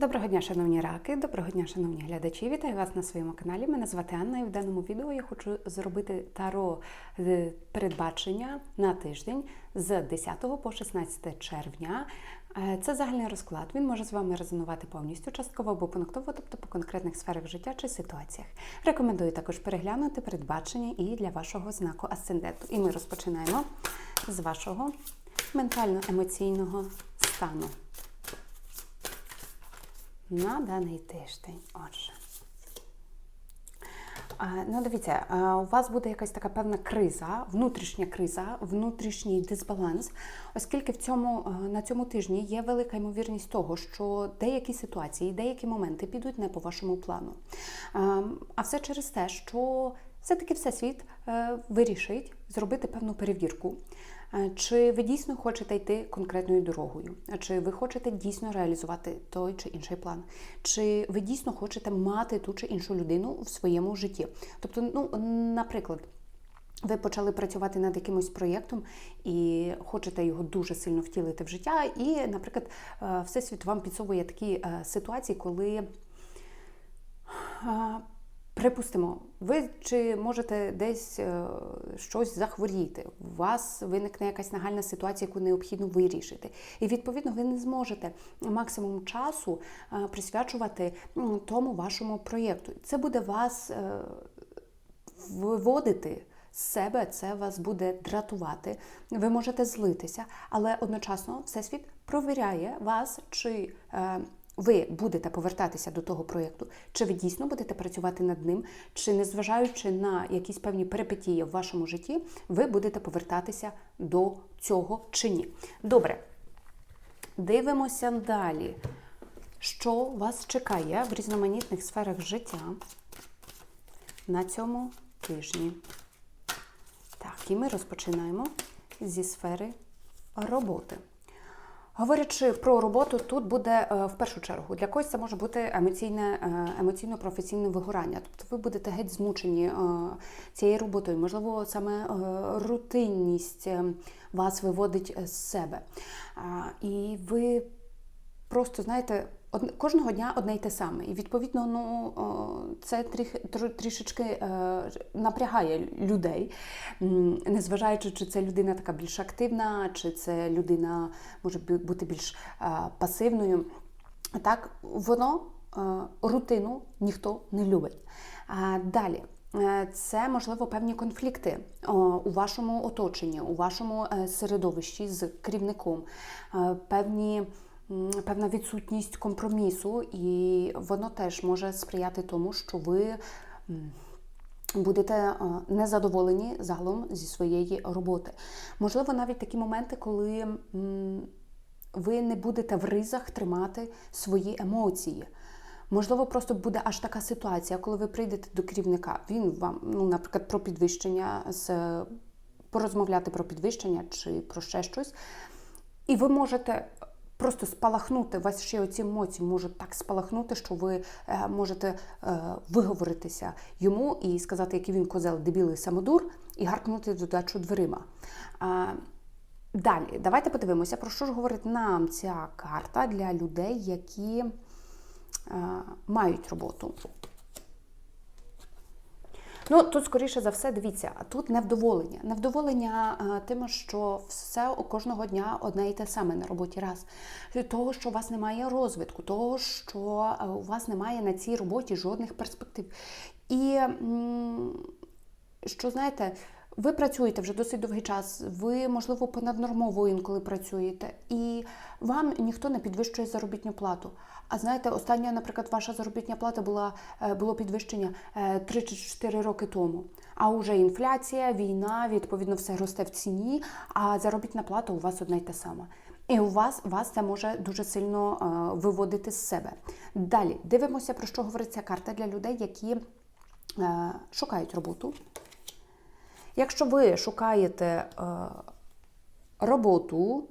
Доброго дня, шановні раки, доброго дня, шановні глядачі. Вітаю вас на своєму каналі. Мене звати Анна, і в даному відео я хочу зробити таро е, передбачення на тиждень з 10 по 16 червня. Е, Це загальний розклад. Він може з вами резонувати повністю, частково або пунктово, тобто по конкретних сферах життя чи ситуаціях. Рекомендую також переглянути передбачення і для вашого знаку асценденту. І ми розпочинаємо з вашого ментально-емоційного стану на даний тиждень. Отже. Ну, дивіться, у вас буде якась така певна криза, внутрішня криза, внутрішній дисбаланс, оскільки в цьому, на цьому тижні є велика ймовірність того, що деякі ситуації, деякі моменти підуть не по вашому плану. А, все через те, що все-таки всесвіт е, вирішить зробити певну перевірку. Е, Чи ви дійсно хочете йти конкретною дорогою? Чи ви хочете дійсно реалізувати той чи інший план? Чи ви дійсно хочете мати ту чи іншу людину в своєму житті? Тобто, ну, наприклад, ви почали працювати над якимось проєктом і хочете його дуже сильно втілити в життя, і, наприклад, е, Всесвіт вам підсовує такі е, ситуації, коли. Припустимо, ви чи можете десь е, щось захворіти, у вас виникне якась нагальна ситуація, яку необхідно вирішити. І відповідно ви не зможете максимум часу е, присвячувати тому вашому проєкту. Це буде вас е, виводити з себе, це вас буде дратувати. Ви можете злитися, але одночасно Всесвіт провіряє вас, чи е, ви будете повертатися до того проєкту, чи ви дійсно будете працювати над ним, чи незважаючи на якісь певні перипетії в вашому житті, ви будете повертатися до цього чи ні. Добре, дивимося далі. Що вас чекає в різноманітних сферах життя на цьому тижні? Так, і ми розпочинаємо зі сфери роботи. Говорячи про роботу, тут буде е, в першу чергу для когось це може бути емоційне, е, емоційно-професійне вигорання. Тобто ви будете геть змучені е, цією роботою. Можливо, саме рутинність вас виводить з себе. І ви просто знаєте. Кожного дня одне й те саме. І відповідно, ну це трішечки е, напрягає людей, незважаючи, чи це людина така більш активна, чи це людина може бути більш е, пасивною. Так, воно е, рутину ніхто не любить. А далі. Це можливо певні конфлікти у вашому оточенні, у вашому середовищі з керівником, певні певна відсутність компромісу, і воно теж може сприяти тому, що ви будете незадоволені загалом зі своєї роботи. Можливо, навіть такі моменти, коли ви не будете в ризах тримати свої емоції. Можливо, просто буде аж така ситуація, коли ви прийдете до керівника, він вам, ну, наприклад, про підвищення з порозмовляти про підвищення чи про ще щось. І ви можете просто спалахнути, ваші оці емоції можуть так спалахнути, що ви е, можете е, виговоритися йому і сказати, який він козел, дебілий самодур, і гаркнути додачу дверима. Далі, давайте подивимося, про що ж говорить нам ця карта для людей, які е, мають роботу. Ну, тут, скоріше за все, дивіться, тут невдоволення. Невдоволення е, тим, що все кожного дня одне і те саме на роботі раз. Того, що у вас немає розвитку, того, що е, у вас немає на цій роботі жодних перспектив. І що знаєте, ви працюєте вже досить довгий час, ви, можливо, понаднормово інколи працюєте, і вам ніхто не підвищує заробітну плату. А знаєте, остання, наприклад, ваша заробітня плата була е, було підвищення е, 3 чи 4 роки тому. А вже інфляція, війна, відповідно, все росте в ціні, а заробітна плата у вас одна й та сама. І у вас, вас це може дуже сильно е, виводити з себе. Далі дивимося, про що говорить ця карта для людей, які е, шукають роботу. Якщо ви шукаєте е, роботу,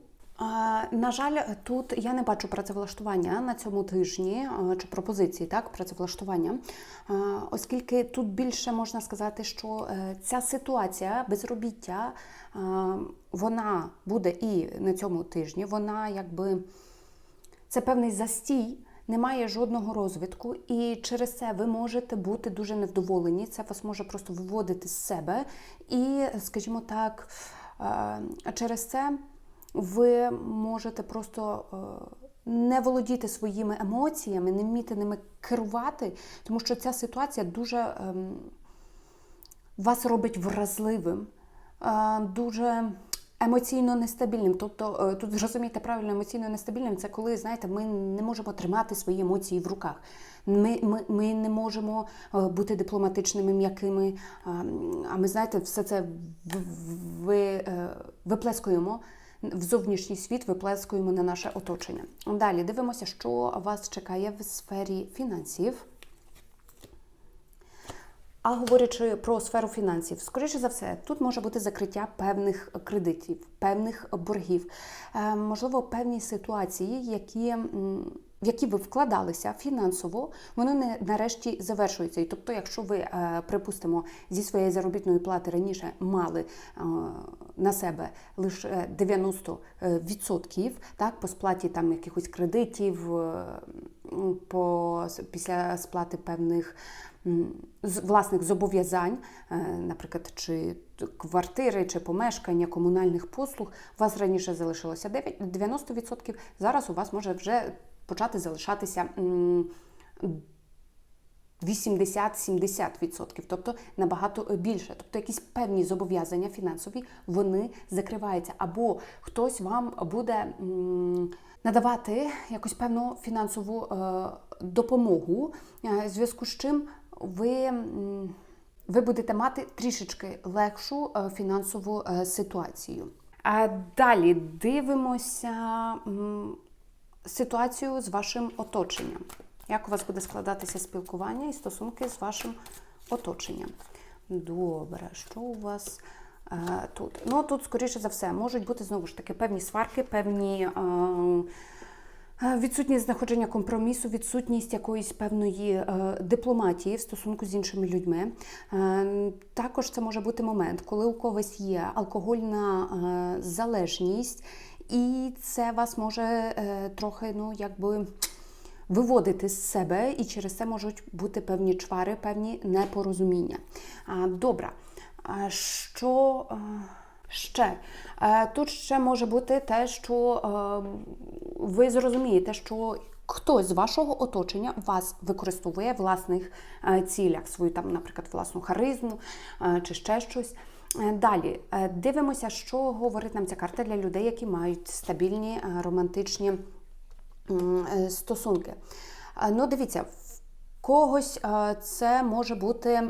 на жаль, тут я не бачу працевлаштування на цьому тижні е, чи пропозиції так, працевлаштування, е, оскільки тут більше можна сказати, що ця ситуація безробіття вона буде і на цьому тижні, вона якби це певний застій. Немає жодного розвитку, і через це ви можете бути дуже невдоволені. Це вас може просто виводити з себе. І, скажімо так, е, через це ви можете просто е, не володіти своїми емоціями, не вміти ними керувати, тому що ця ситуація дуже ем, вас робить вразливим, е, дуже емоційно нестабільним. Тобто, е, тут зрозумійте правильно, емоційно нестабільним це коли, знаєте, ми не можемо тримати свої емоції в руках. Ми ми, ми не можемо е, бути дипломатичними, м'якими. А ми, знаєте, все це ви, е, виплескуємо. В зовнішній світ виплескуємо на наше оточення. Далі дивимося, що вас чекає в сфері фінансів. А говорячи про сферу фінансів, скоріше за все, тут може бути закриття певних кредитів, певних боргів, е, можливо, певні ситуації, які в які ви вкладалися фінансово, воно не нарешті завершується. І тобто, якщо ви, е, припустимо, зі своєї заробітної плати раніше мали е, на себе лише 90% так, по сплаті там якихось кредитів, по після сплати певних власних зобов'язань, е, наприклад, чи квартири, чи помешкання, комунальних послуг, у вас раніше залишилося 90%, зараз у вас може вже почати залишатися 80-70%, тобто набагато більше. Тобто якісь певні зобов'язання фінансові вони закриваються. Або хтось вам буде надавати якусь певну фінансову е, допомогу, е, в зв'язку з чим ви ви будете мати трішечки легшу е, фінансову е, ситуацію. А далі дивимося ситуацію з вашим оточенням. Як у вас буде складатися спілкування і стосунки з вашим оточенням? Добре, що у вас е, тут? Ну, тут, скоріше за все, можуть бути знову ж таки певні сварки, певні. Е, відсутність знаходження компромісу, відсутність якоїсь певної е, дипломатії в стосунку з іншими людьми. Е, також це може бути момент, коли у когось є алкогольна залежність, і це вас може трохи, ну якби. Виводити з себе, і через це можуть бути певні чвари, певні непорозуміння. Добре. Що ще? Тут ще може бути те, що ви зрозумієте, що хтось з вашого оточення вас використовує в власних е, цілях, свою там, наприклад, власну харизму е, чи ще щось. Е, далі дивимося, що говорить нам ця карта для людей, які мають стабільні романтичні стосунки. Ну, дивіться, в когось це може бути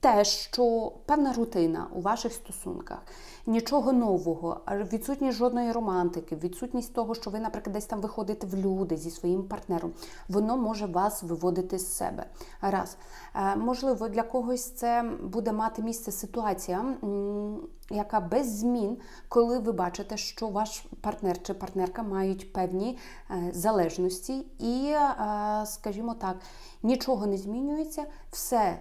те, що певна рутина у ваших стосунках, нічого нового, відсутність жодної романтики, відсутність того, що ви, наприклад, десь там виходите в люди зі своїм партнером, воно може вас виводити з себе. Раз. Е, можливо, для когось це буде мати місце ситуація, яка без змін, коли ви бачите, що ваш партнер чи партнерка мають певні е, залежності, і, е, скажімо так, нічого не змінюється, все.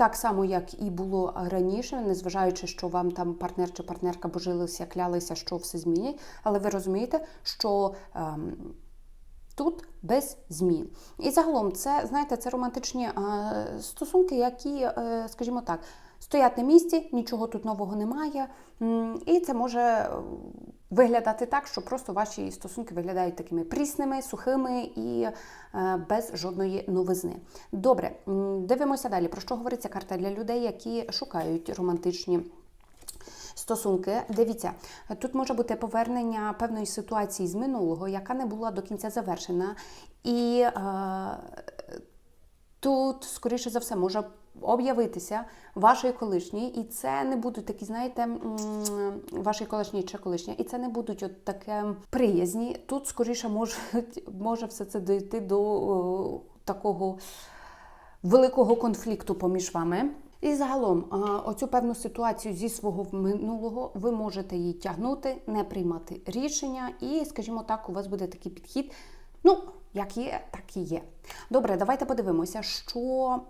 Так само, як і було раніше, незважаючи, що вам там партнер чи партнерка божилися, клялися, що все змінять, але ви розумієте, що ем, тут без змін. І загалом, це, знаєте, це романтичні е, стосунки, які, е, скажімо так, стоять на місці, нічого тут нового немає. І це може виглядати так, що просто ваші стосунки виглядають такими прісними, сухими і е, без жодної новизни. Добре, дивимося далі. Про що говориться карта для людей, які шукають романтичні. Стосунки, дивіться, тут може бути повернення певної ситуації з минулого, яка не була до кінця завершена. І е, тут, скоріше за все, може об'явитися вашої колишньої, і це не будуть такі, знаєте, ваші колишні чи колишня, і це не будуть от таке приязні. Тут скоріше може, може все це дійти до о, такого великого конфлікту поміж вами. І загалом, оцю певну ситуацію зі свого минулого ви можете її тягнути, не приймати рішення, і, скажімо так, у вас буде такий підхід. Ну, як є, так і є. Добре, давайте подивимося, що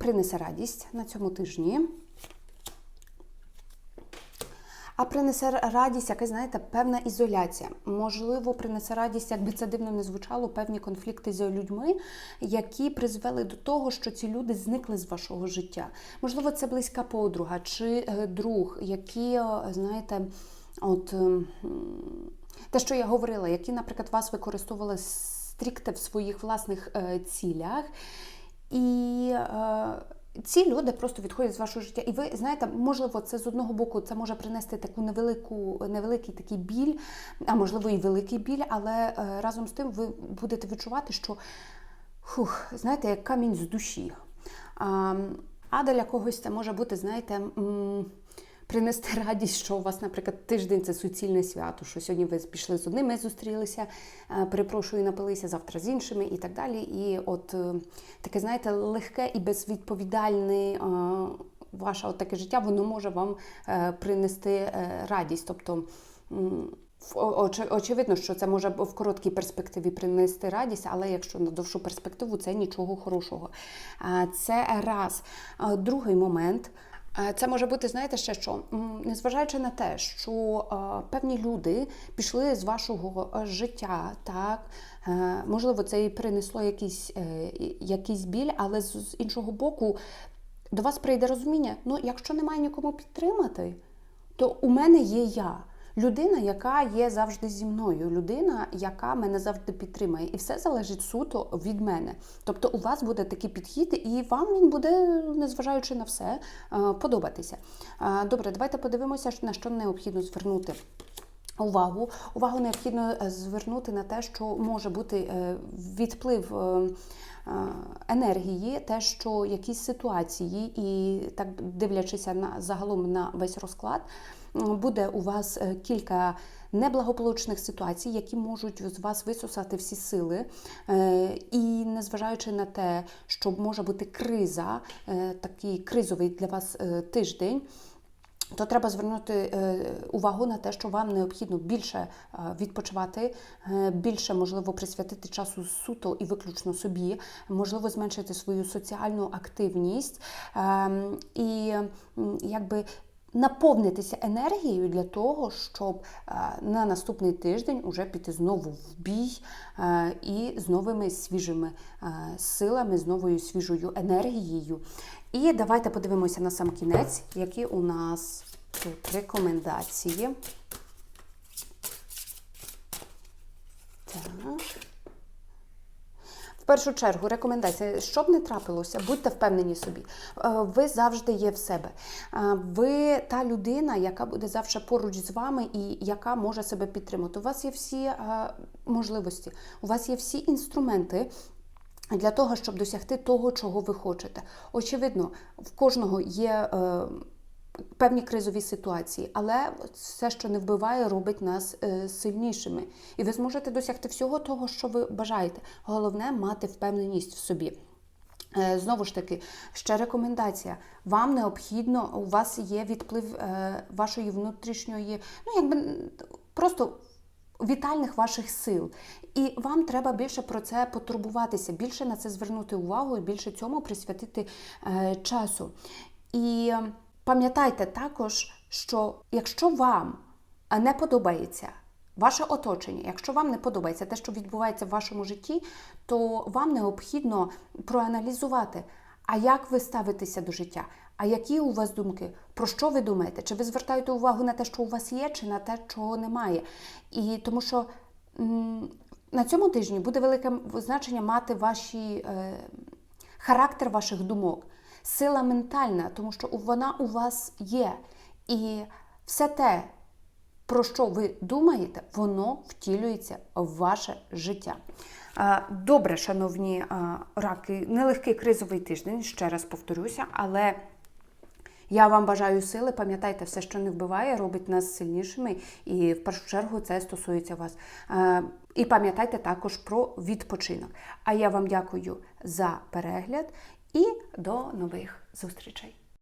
принесе радість на цьому тижні. а принесе радість, якась, знаєте, певна ізоляція. Можливо, принесе радість, якби це дивно не звучало, певні конфлікти з людьми, які призвели до того, що ці люди зникли з вашого життя. Можливо, це близька подруга чи е, друг, які, е, знаєте, от. ем, те, що я говорила, які, наприклад, вас використовували стрікте в своїх власних е, цілях, і е, ці люди просто відходять з вашого життя. І ви знаєте, можливо, це з одного боку це може принести таку невелику, невеликий такий біль, а можливо і великий біль, але е, разом з тим ви будете відчувати, що хух, знаєте, як камінь з душі. А, а для когось це може бути, знаєте. Принести радість, що у вас, наприклад, тиждень це суцільне свято, що сьогодні ви пішли з одними, зустрілися, е, перепрошую, напилися завтра з іншими і так далі. І от е, таке, знаєте, легке і безвідповідальне е, ваше от таке життя, воно може вам принести радість. Тобто. Очевидно, що це може в короткій перспективі принести радість, але якщо на довшу перспективу, це нічого хорошого. Це раз. Другий момент. Е, Це може бути, знаєте, ще що, незважаючи на те, що е, певні люди пішли з вашого е, життя, так можливо, це і принесло якийсь, якийсь біль, але з іншого боку, до вас прийде розуміння: ну, якщо немає нікому підтримати, то у мене є я. Людина, яка є завжди зі мною, людина, яка мене завжди підтримує, і все залежить суто від мене. Тобто у вас буде такий підхід, і вам він буде, незважаючи на все, е, подобатися. Е, Добре, давайте подивимося, на що необхідно звернути. Увагу, увагу необхідно е, звернути на те, що може бути відплив енергії, те, що якісь ситуації, і так дивлячися на загалом на весь розклад, буде у вас е, кілька неблагополучних ситуацій, які можуть з вас висосати всі сили. Е, І незважаючи на те, що може бути криза, е, такий кризовий для вас е, тиждень то треба звернути е, увагу на те, що вам необхідно більше е, відпочивати, е, більше можливо присвятити часу суто і виключно собі, можливо, зменшити свою соціальну активність ем, і якби. Наповнитися енергією для того, щоб на наступний тиждень уже піти знову в бій і з новими свіжими силами, з новою свіжою енергією. І давайте подивимося на сам кінець, які у нас тут рекомендації. Так. В першу чергу рекомендація, щоб не трапилося, будьте впевнені собі. Е, Ви завжди є в себе. Е, Ви та людина, яка буде завжди поруч з вами і яка може себе підтримати. У вас є всі е, можливості, у вас є всі інструменти. Для того, щоб досягти того, чого ви хочете. Очевидно, в кожного є е, певні кризові ситуації, але все, що не вбиває, робить нас е, сильнішими. І ви зможете досягти всього того, що ви бажаєте. Головне мати впевненість в собі. Е, Знову ж таки, ще рекомендація. Вам необхідно, у вас є відплив е, вашої внутрішньої, ну якби просто вітальних ваших сил. І вам треба більше про це потурбуватися, більше на це звернути увагу і більше цьому присвятити е, часу. І пам'ятайте також, що якщо вам не подобається ваше оточення, якщо вам не подобається те, що відбувається в вашому житті, то вам необхідно проаналізувати, а як ви ставитеся до життя, а які у вас думки, про що ви думаєте? Чи ви звертаєте увагу на те, що у вас є, чи на те, чого немає? І тому що на цьому тижні буде велике значення мати ваші е, характер ваших думок, сила ментальна, тому що вона у вас є. І все те, про що ви думаєте, воно втілюється в ваше життя. Добре, шановні раки, нелегкий кризовий тиждень, ще раз повторюся, але я вам бажаю сили. Пам'ятайте, все, що не вбиває, робить нас сильнішими, і в першу чергу це стосується вас. Е, І пам'ятайте також про відпочинок. А я вам дякую за перегляд і до нових зустрічей.